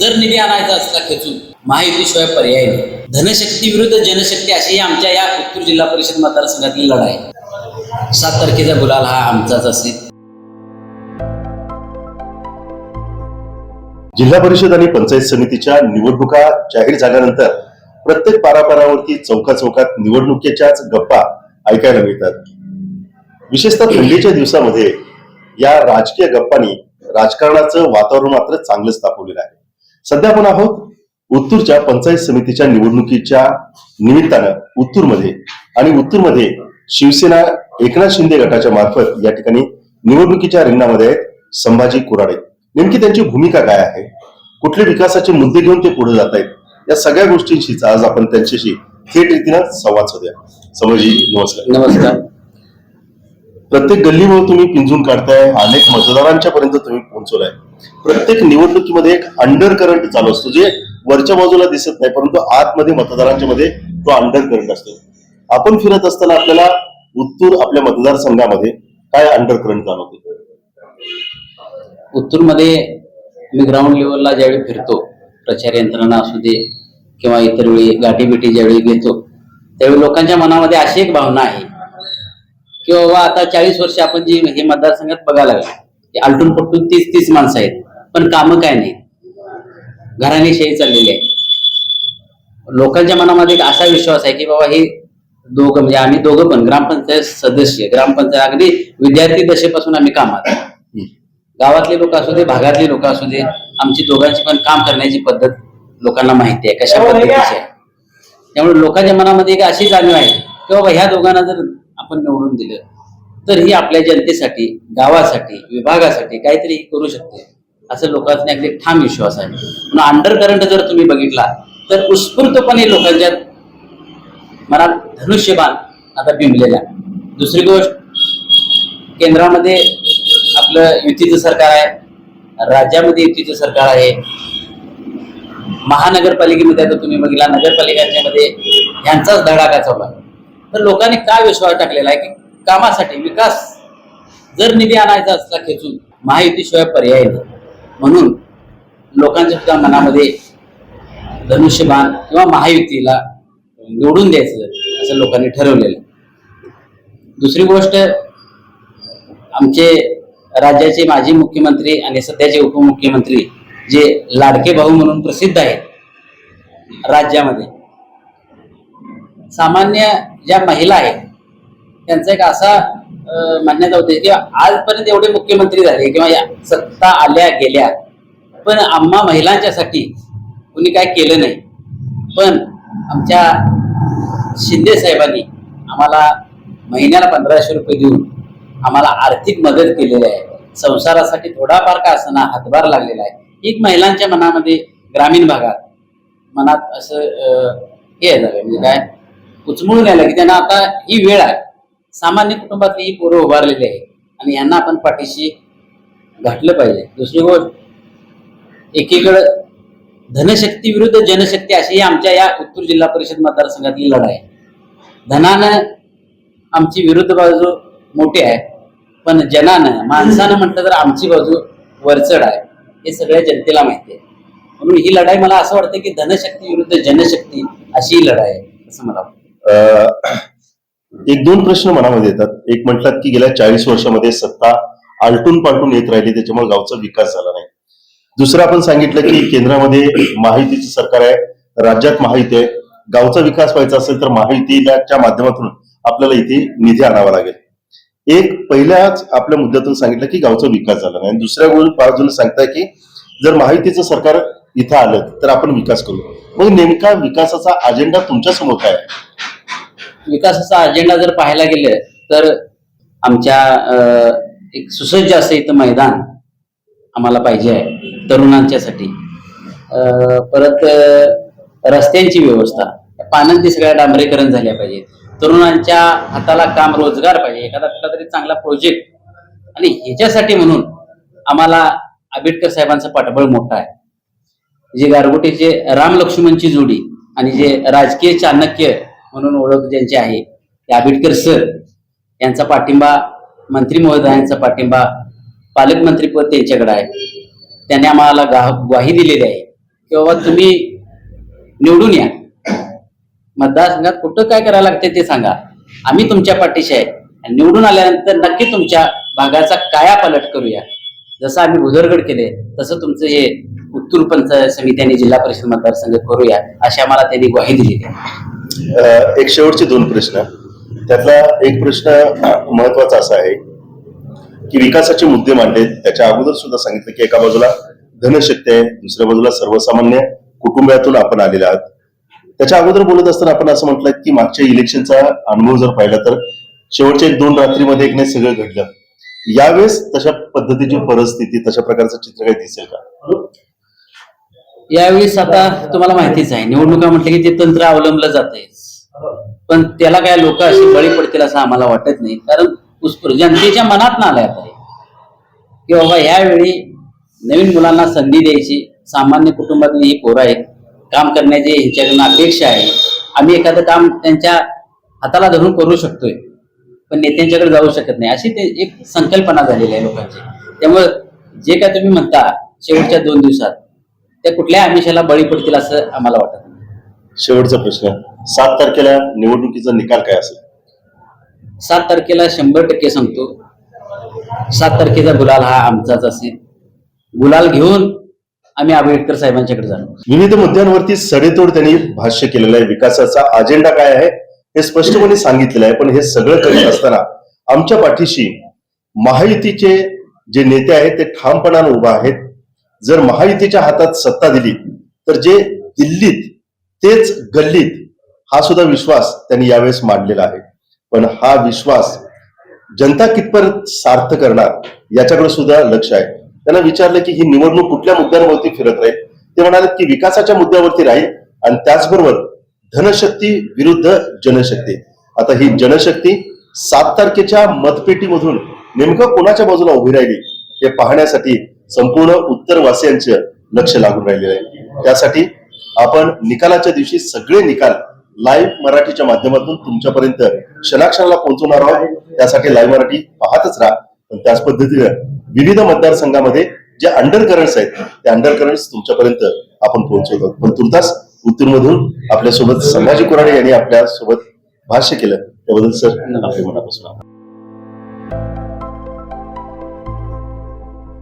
जर निधी आणायचा असला खेचून महायुतीशिवाय पर्याय नाही. धनशक्ती विरुद्ध जनशक्ती अशी आमच्या या उत्तर जिल्हा परिषद मतदारसंघातली लढाई. सात तारखेचा गुलाल हा आमचाच असेल. जिल्हा परिषद आणि पंचायत समितीच्या निवडणुका जाहीर झाल्यानंतर प्रत्येक पारापारावरती चौका चौकात निवडणुकीच्याच गप्पा ऐकायला मिळतात. विशेषतः थंडीच्या दिवसामध्ये या राजकीय गप्पांनी राजकारणाचं वातावरण मात्र चांगलंच तापवलेलं आहे. सध्या आपण आहोत उत्तूरच्या पंचायत समितीच्या निवडणुकीच्या निमित्तानं उत्तूरमध्ये. आणि उत्तूरमध्ये शिवसेना एकनाथ शिंदे गटाच्या मार्फत या ठिकाणी निवडणुकीच्या रिंगणामध्ये आहेत संभाजी कुराडे. नेमकी त्यांची भूमिका काय आहे? कुठले विकासाचे मुद्दे घेऊन ते पुढे जात आहेत? या सगळ्या गोष्टींशीच आज आपण त्यांच्याशी थेट रीतीनं संवाद साधूया. संभाजी नमस्कार. नमस्कार. प्रत्येक गल्लीवर तुम्ही पिंजून काढताय अनेक मतदारांच्या पर्यंत तुम्ही पोहोचवलाय. प्रत्येक निवडणुकीमध्ये एक अंडर करंट चालू असतो जे वरच्या बाजूला दिसत नाही परंतु आतमध्ये मतदारांच्या मध्ये तो अंडर करंट असतो. आपण फिरत असताना आपल्याला उत्तूर आपल्या मतदारसंघामध्ये काय अंडर करंट जाणवते उत्तूरमध्ये मी ग्राउंड लेवलला ज्यावेळी फिरतो प्रचार यंत्रणा असू दे किंवा इतर वेळी गाठीबिटी ज्यावेळी घेतो त्यावेळी लोकांच्या मनामध्ये अशी एक भावना आहे की बाबा आता चाळीस वर्ष आपण जी हे मतदारसंघात बघायला लागलो. आलटून पटून तीस तीस माणसं आहेत. पण कामं काय नाही. घराने शाही चाललेली आहे. लोकांच्या मनामध्ये एक असा विश्वास आहे की बाबा हे दोघं म्हणजे आम्ही दोघं पण ग्रामपंचायत सदस्य ग्रामपंचायत अगदी विद्यार्थी दशेपासून आम्ही कामात. गावातले लोक असू दे भागातले लोक असू दे आमची दोघांची पण काम करण्याची पद्धत लोकांना माहिती आहे कशा पद्धतीची आहे. त्यामुळे लोकांच्या मनामध्ये एक अशी जाणीव आहे की बाबा ह्या दोघांना जर आपण निवडून दिलं तर ही आपल्या जनतेसाठी गावासाठी विभागासाठी काहीतरी करू शकते. असं लोकांचा अगदी ठाम विश्वास आहे. म्हणून अंडर करंट जर तुम्ही बघितला तर उत्स्फूर्तपणे लोकांच्या मनात धनुष्यबाण आता बिंबलेला दुसरी गोष्ट केंद्रामध्ये आपलं युतीचं सरकार आहे राज्यामध्ये युतीचं सरकार आहे. महानगरपालिकेमध्ये आता तुम्ही बघितला नगरपालिकांच्या मध्ये यांचाच धडाका चालू आहे. तर लोकांनी काय विश्वास टाकलेला आहे की कामासाठी विकास. जर निधी आणायचा असला खेचून महायुतीशिवाय पर्याय नाही. म्हणून लोकांच्या सुद्धा मनामध्ये धनुष्यबाण किंवा महायुतीला निवडून द्यायचं असं लोकांनी ठरवलेलं दुसरी गोष्ट आमचे राज्याचे माजी मुख्यमंत्री आणि सध्याचे उपमुख्यमंत्री जे लाडके भाऊ म्हणून प्रसिद्ध आहेत राज्यामध्ये सामान्य ज्या महिला आहेत त्यांचा एक असा मान्यता होते की आजपर्यंत एवढे मुख्यमंत्री झाले किंवा या सत्ता आल्या गेल्या. पण आम्हा महिलांच्यासाठी कुणी काय केलं नाही. पण आमच्या शिंदे साहेबांनी आम्हाला महिन्याला पंधराशे रुपये देऊन आम्हाला आर्थिक मदत केलेली आहे. संसारासाठी थोडाफार का असताना हातभार लागलेला आहे. एक महिलांच्या मनामध्ये ग्रामीण भागात मनात असं हे झालं. म्हणजे काय? उचमळून राहिलं की त्यांना आता ही वेळ आहे. सामान्य कुटुंबातली ही पोरं उभारलेली आहे आणि यांना आपण पाठीशी घातलं पाहिजे. दुसरी गोष्ट एकीकडं धनशक्ती विरुद्ध जनशक्ती अशी ही आमच्या या उत्तर जिल्हा परिषद मतदारसंघातली लढाई आहे. धनानं आमची विरुद्ध बाजू मोठी आहे पण जनानं माणसानं म्हटलं तर आमची बाजू वरचढ आहे. हे सगळ्या जनतेला माहिती आहे. म्हणून ही लढाई मला असं वाटतं की धनशक्ती विरुद्ध जनशक्ती अशी ही लढाई आहे असं मला वाटतं. अं, एक दोन प्रश्न मनामध्ये येतात. एक म्हटलात की गेल्या चाळीस वर्षामध्ये सत्ता आलटून पालटून येत राहिली त्याच्यामुळे गावचा विकास झाला नाही. दुसरं आपण सांगितलं की केंद्रामध्ये महायुतीचं सरकार आहे राज्यात महायुती आहे. गावचा विकास व्हायचा असेल तर महायुतीच्या माध्यमातून आपल्याला इथे निधी आणावा लागेल. एक पहिल्याच आपल्या मुद्द्यातून सांगितलं की गावचा विकास झाला नाही. आणि दुसऱ्या गो- बाजूला सांगताय की जर महायुतीचं सरकार इथं आलं तर आपण विकास करू. मग नेमका विकासाचा अजेंडा तुमच्यासमोर काय विकासाचा अजेंडा जर पाहायला गेलं तर आमच्या एक सुसज्ज असं इथं मैदान आम्हाला पाहिजे आहे तरुणांच्यासाठी अं, परत रस्त्यांची व्यवस्था. पाण्याची सगळ्या डांबरीकरण झाल्या पाहिजे तरुणांच्या हाताला काम रोजगार पाहिजे एखादा कुठला तरी चांगला प्रोजेक्ट आणि ह्याच्यासाठी म्हणून आम्हाला आंबेडकर साहेबांचं पाठबळ मोठं आहे. जे गारगोटीचे राम लक्ष्मणची जोडी आणि जे राजकीय चाणक्य म्हणून ओळख ज्यांची आहे ते आंबेडकर सर यांचा पाठिंबा मंत्री महोदयांचा पाठिंबा पालकमंत्रीपद त्यांच्याकडे आहे. त्यांनी आम्हाला गा- ग्वाही दिलेली आहे की बाबा तुम्ही निवडून या. मतदारसंघात कुठं काय करायला लागते ते सांगा. आम्ही तुमच्या पाठीशी आहे. निवडून आल्यानंतर नक्की तुमच्या भागाचा काया पलट करूया. जसं आम्ही भुदरगड केले तसं तुमचं हे उत्तूर पंचायत समित्याने जिल्हा परिषद मतदारसंघ करूया अशी आम्हाला त्यांनी ग्वाही दिलेली आहे. एक शेवटचे दोन प्रश्न. त्यातला एक प्रश्न महत्त्वाचा असा आहे की विकासाचे मुद्दे मांडले त्याच्या अगोदर सुद्धा सांगितलं की एका बाजूला धनशक्ती आहे दुसऱ्या बाजूला सर्वसामान्य कुटुंबातून आपण आलेले आहात. त्याच्या अगोदर बोलत असताना आपण असं म्हटलं की मागच्या इलेक्शनचा अनुभव जर पाहिला तर शेवटच्या एक दोन रात्रीमध्ये एक नाही सगळं घडलं. यावेळेस तशा पद्धतीची परिस्थिती तशा प्रकारचं चित्र काही दिसेल का? यावेळेस आता तुम्हाला माहितीच आहे निवडणुका म्हटलं की ते तंत्र अवलंबलं जात पण त्याला काय लोक असे बळी पडतील असं आम्हाला वाटत नाही कारण उत्स्फूर्त जनतेच्या मनात ना आलाय आता हे. की बाबा यावेळी नवीन मुलांना संधी द्यायची सामान्य कुटुंबातली ही पोरं आहेत काम करण्याची ह्यांच्याकडून अपेक्षा आहे. आम्ही एखादं काम त्यांच्या हाताला धरून करू शकतोय पण नेत्यांच्याकडे जाऊ शकत नाही. अशी ते एक संकल्पना झालेली आहे लोकांची. त्यामुळं जे काय तुम्ही म्हणता शेवटच्या दोन दिवसात त्या कुठल्या आमिषाला बळी पडतील असं आम्हाला वाटत. शेवटचा प्रश्न. सात तारखेला निवडणुकीचा निकाल काय असेल? सात तारखेला शंभर टक्के सांगतो सात तारखेचा गुलाल हा आमचाच असेल. गुलाल घेऊन आम्ही आंबेडकर साहेबांच्याकडे जाणार. विविध मुद्द्यांवरती सडेतोड त्यांनी भाष्य केलेलं आहे. विकासाचा अजेंडा काय आहे हे स्पष्टपणे सांगितलेलं आहे. पण हे सगळं करीत असताना आमच्या पाठीशी महायुतीचे जे नेते आहेत ते ठामपणाने उभा आहेत. जर महायुतीच्या हातात सत्ता दिली तर जे दिल्लीत तेच गल्लीत हा सुद्धा विश्वास त्यांनी यावेळेस मांडलेला आहे. पण हा विश्वास जनता कितपर्यंत सार्थ करणार याच्याकडे सुद्धा लक्ष आहे. त्यांना विचारलं की ही निवडणूक कुठल्या मुद्द्यांवरती फिरत राहील? ते म्हणाले की विकासाच्या मुद्द्यावरती राहील आणि त्याचबरोबर धनशक्ती विरुद्ध जनशक्ती. आता ही जनशक्ती सात तारखेच्या मतपेटीमधून नेमकं कोणाच्या बाजूला उभी राहिली हे पाहण्यासाठी संपूर्ण उत्तरवासियांचं लक्ष लागून राहिलेलं आहे. त्यासाठी आपण निकालाच्या दिवशी सगळे निकाल लाईव्ह मराठीच्या माध्यमातून तुमच्यापर्यंत क्षणाक्षणाला पोहोचवणार आहोत. त्यासाठी लाईव्ह मराठी पाहतच राहा. पण त्याच पद्धतीनं विविध मतदारसंघामध्ये जे अंडर करंट्स आहेत ते अंडर करंट्स तुमच्यापर्यंत आपण पोहोचवतो. पण तुर्तास उत्तूरमधून आपल्यासोबत संभाजी कुराडे यांनी आपल्यासोबत भाष्य केलं. त्याबद्दल सर आपले मनापासून आभार.